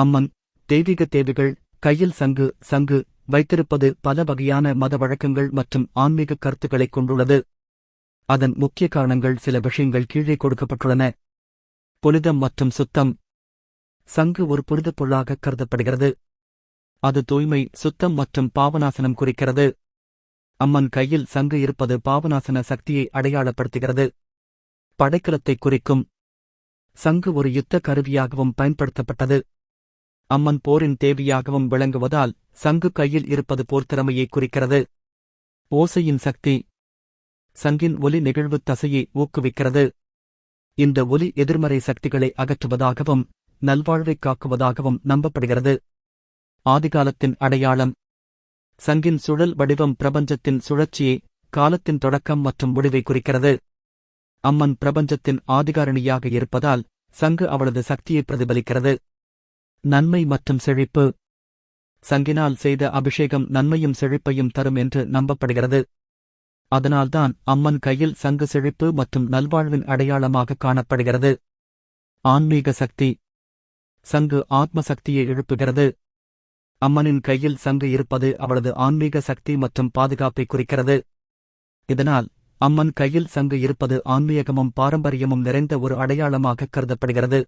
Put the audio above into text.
அம்மன் தெய்வீக தேவைகள் கையில் சங்கு சங்கு வைத்திருப்பது பல வகையான மத வழக்கங்கள் மற்றும் ஆன்மீக கருத்துக்களைக் கொண்டுள்ளது. அதன் முக்கிய காரணங்கள் சில விஷயங்கள் கீழே கொடுக்கப்பட்டுள்ளன. புனிதம் மற்றும் சுத்தம். சங்கு ஒரு புனிதப் பொருளாக கருதப்படுகிறது. அது தூய்மை சுத்தம் மற்றும் பாவநாசனம் குறிக்கிறது. அம்மன் கையில் சங்கு இருப்பது பாவநாசன சக்தியை அடையாளப்படுத்துகிறது. படைக்கலத்தை குறிக்கும். சங்கு ஒரு யுத்த கருவியாகவும் பயன்படுத்தப்பட்டது. அம்மன் போரின் தேவியாகவும் விளங்குவதால் சங்கு கையில் இருப்பது போர் திறமையை குறிக்கிறது. ஓசையின் சக்தி சங்கின் ஒலி நிகழ்வு தசையை ஊக்குவிக்கிறது. இந்த ஒலி எதிர்மறை சக்திகளை அகற்றுவதாகவும் நல்வாழ்வைக் காக்குவதாகவும் நம்பப்படுகிறது. ஆதிகாலத்தின் அடையாளம் சங்கின் சுழல் வடிவம் பிரபஞ்சத்தின் சுழற்சியை காலத்தின் தொடக்கம் மற்றும் முடிவை குறிக்கிறது. அம்மன் பிரபஞ்சத்தின் ஆதிகாரணியாக இருப்பதால் சங்கு அவளது சக்தியை பிரதிபலிக்கிறது. நன்மை மற்றும் செழிப்பு. சங்கினால் செய்த அபிஷேகம் நன்மையும் செழிப்பையும் தரும் என்று நம்பப்படுகிறது. அதனால்தான் அம்மன் கையில் சங்கு செழிப்பு மற்றும் நல்வாழ்வின் அடையாளமாக காணப்படுகிறது. ஆன்மீக சக்தி. சங்கு ஆத்ம சக்தியை எழுப்புகிறது. அம்மனின் கையில் சங்கு இருப்பது அவளது ஆன்மீக சக்தி மற்றும் பாதுகாப்பை குறிக்கிறது. இதனால் அம்மன் கையில் சங்கு இருப்பது ஆன்மீகமும் பாரம்பரியமும் நிறைந்த ஒரு அடையாளமாக கருதப்படுகிறது.